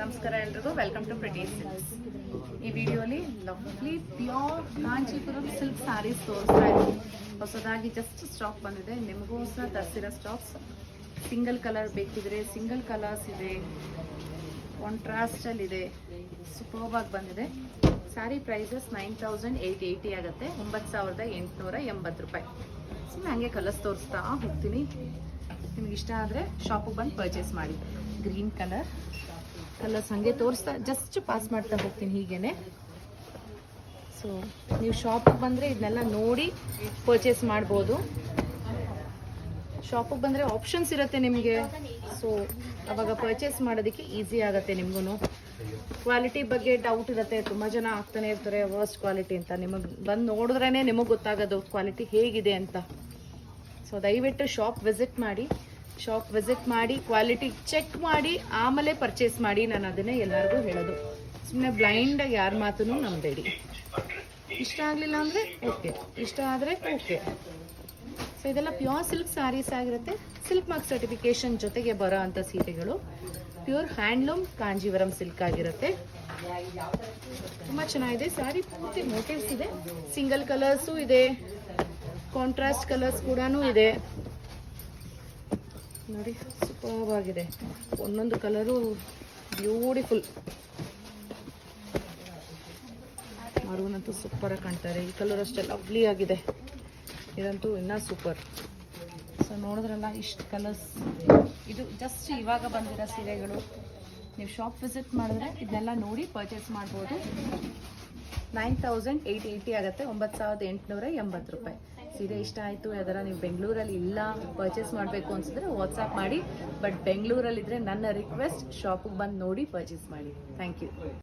ನಮಸ್ಕಾರ ಎಲ್ರಿಗೂ. Welcome to pretty silks ಈ ವಿಡಿಯೋಲಿ lovely pure Kanchipuram silk sarees ತೋರಿಸ್ತಾ ಇದ್ದೀನಿ. ಹೊಸದಾಗಿ ಜಸ್ಟ್ ಸ್ಟಾಕ್ ಬಂದಿದೆ. ನಿಮಗೂ ಸಹ ತರಿಸಿರೋ ಸ್ಟಾಕ್ಸ್ ಸಿಂಗಲ್ ಕಲರ್ ಬೇಕಿದ್ರೆ ಸಿಂಗಲ್ ಕಲರ್ಸ್ ಇದೆ. ಕಾಂಟ್ರಾಸ್ಟಲ್ಲಿ ಇದೆ. ಸೂಪರ್ಬಾಗಿ ಬಂದಿದೆ. Saree prices nine thousand eight eighty ಆಗುತ್ತೆ. ಒಂಬತ್ತು ಸಾವಿರದ ಎಂಟುನೂರ ಎಂಬತ್ತು ರೂಪಾಯಿ. ಸುಮ್ಮನೆ ಹಂಗೆ ಕಲರ್ಸ್ ತೋರಿಸ್ತಾ ಹೋಗ್ತೀನಿ. ನಿಮ್ಗೆ ಇಷ್ಟ ಆದರೆ ಶಾಪಿಗೆ ಬಂದು ಪರ್ಚೇಸ್ ಮಾಡಿ. ಗ್ರೀನ್ ಕಲರ್ ಕಲರ್ಸ್ ಹಾಗೆ ತೋರಿಸ್ತಾ ಜಸ್ಟ್ ಪಾಸ್ ಮಾಡ್ತಾ ಹೋಗ್ತೀನಿ ಹೀಗೇನೆ. ಸೊ ನೀವು ಶಾಪಿಗೆ ಬಂದರೆ ಇದನ್ನೆಲ್ಲ ನೋಡಿ ಪರ್ಚೇಸ್ ಮಾಡ್ಬೋದು. ಶಾಪಿಗೆ ಬಂದರೆ ಆಪ್ಷನ್ಸ್ ಇರುತ್ತೆ ನಿಮಗೆ. ಸೊ ಅವಾಗ ಪರ್ಚೇಸ್ ಮಾಡೋದಕ್ಕೆ ಈಸಿ ಆಗುತ್ತೆ ನಿಮಗೂ ಕ್ವಾಲಿಟಿ ಬಗ್ಗೆ ಡೌಟ್ ಇರುತ್ತೆ, ತುಂಬ ಜನ ಆಗ್ತಾನೆ ಇರ್ತಾರೆ ವರ್ಸ್ಟ್ ಕ್ವಾಲಿಟಿ ಅಂತ. ನಿಮಗೆ ಬಂದು ನೋಡಿದ್ರೇ ನಿಮಗೆ ಗೊತ್ತಾಗೋದು ಕ್ವಾಲಿಟಿ ಹೇಗಿದೆ ಅಂತ. ಸೊ ದಯವಿಟ್ಟು ಶಾಪ್ ವಿಸಿಟ್ ಮಾಡಿ. ಶಾಪ್ ವಿಸಿಟ್ ಮಾಡಿ ಕ್ವಾಲಿಟಿ ಚೆಕ್ ಮಾಡಿ, ಆಮೇಲೆ ಪರ್ಚೇಸ್ ಮಾಡಿ, ನಾನು ಅದನ್ನೇ ಎಲ್ಲರಿಗೂ ಹೇಳೋದು. ಸುಮ್ಮನೆ ಬ್ಲೈಂಡಾಗಿ ಯಾರ ಮಾತು ನಂಬೇಡಿ. ಇಷ್ಟ ಆಗಲಿಲ್ಲ ಅಂದರೆ ಓಕೆ ಇಷ್ಟ ಆದರೆ ಓಕೆ ಸೊ ಇದೆಲ್ಲ ಪ್ಯೂರ್ ಸಿಲ್ಕ್ ಸ್ಯಾರೀಸ್ ಆಗಿರುತ್ತೆ. ಸಿಲ್ಕ್ ಮಾರ್ಕ್ ಸರ್ಟಿಫಿಕೇಶನ್ ಜೊತೆಗೆ ಬರೋ ಅಂಥ ಸೀರೆಗಳು ಪ್ಯೂರ್ ಹ್ಯಾಂಡ್ಲೂಮ್ ಕಾಂಜೀವರಂ ಸಿಲ್ಕ್ ಆಗಿರುತ್ತೆ. ತುಂಬ ಚೆನ್ನಾಗಿದೆ. ಸ್ಯಾರಿ ಪೂರ್ತಿ ಮೋಟಿವ್ಸ್ ಇದೆ. ಸಿಂಗಲ್ ಕಲರ್ಸು ಇದೆ. ಕಾಂಟ್ರಾಸ್ಟ್ ಕಲರ್ಸ್ ಕೂಡ ಇದೆ. ನೋಡಿ ಸೂಪರ್ ಆಗಿದೆ ಒಂದೊಂದು ಕಲರು ಬ್ಯೂಟಿಫುಲ್ ಮಾರುನಂತೂ ಸೂಪರಾಗಿ ಕಾಣ್ತಾರೆ. ಈ ಕಲರ್ ಅಷ್ಟೇ ಲವ್ಲಿ ಆಗಿದೆ. ಇದಂತೂ ಇನ್ನೂ ಸೂಪರ್ ಸೊ ನೋಡಿದ್ರಲ್ಲ, ಇಷ್ಟು ಕಲರ್ಸ್ ಇದು ಜಸ್ಟ್ ಇವಾಗ ಬಂದಿರೋ ಸೀರೆಗಳು. ನೀವು ಶಾಪ್ ವಿಸಿಟ್ ಮಾಡಿದ್ರೆ ಇದನ್ನೆಲ್ಲ ನೋಡಿ ಪರ್ಚೇಸ್ ಮಾಡ್ಬೋದು. ನೈನ್ ತೌಸಂಡ್ ಏಯ್ಟ್ ಏಯ್ಟಿ ಆಗುತ್ತೆ, ಒಂಬತ್ತು ಸಾವಿರದ ಎಂಟುನೂರ ಎಂಬತ್ತು ರೂಪಾಯಿ. ಸೀರೆ ಇಷ್ಟ ಆಯಿತು, ಯಾವ್ದಾರ ನೀವು ಬೆಂಗಳೂರಲ್ಲಿ ಇಲ್ಲ ಪರ್ಚೇಸ್ ಮಾಡಬೇಕು ಅನ್ಸಿದ್ರೆ ವಾಟ್ಸಪ್ ಮಾಡಿ. ಬಟ್ ಬೆಂಗಳೂರಲ್ಲಿದ್ದರೆ ನನ್ನ ರಿಕ್ವೆಸ್ಟ್ ಶಾಪಿಗೆ ಬಂದು ನೋಡಿ ಪರ್ಚೇಸ್ ಮಾಡಿ. Thank you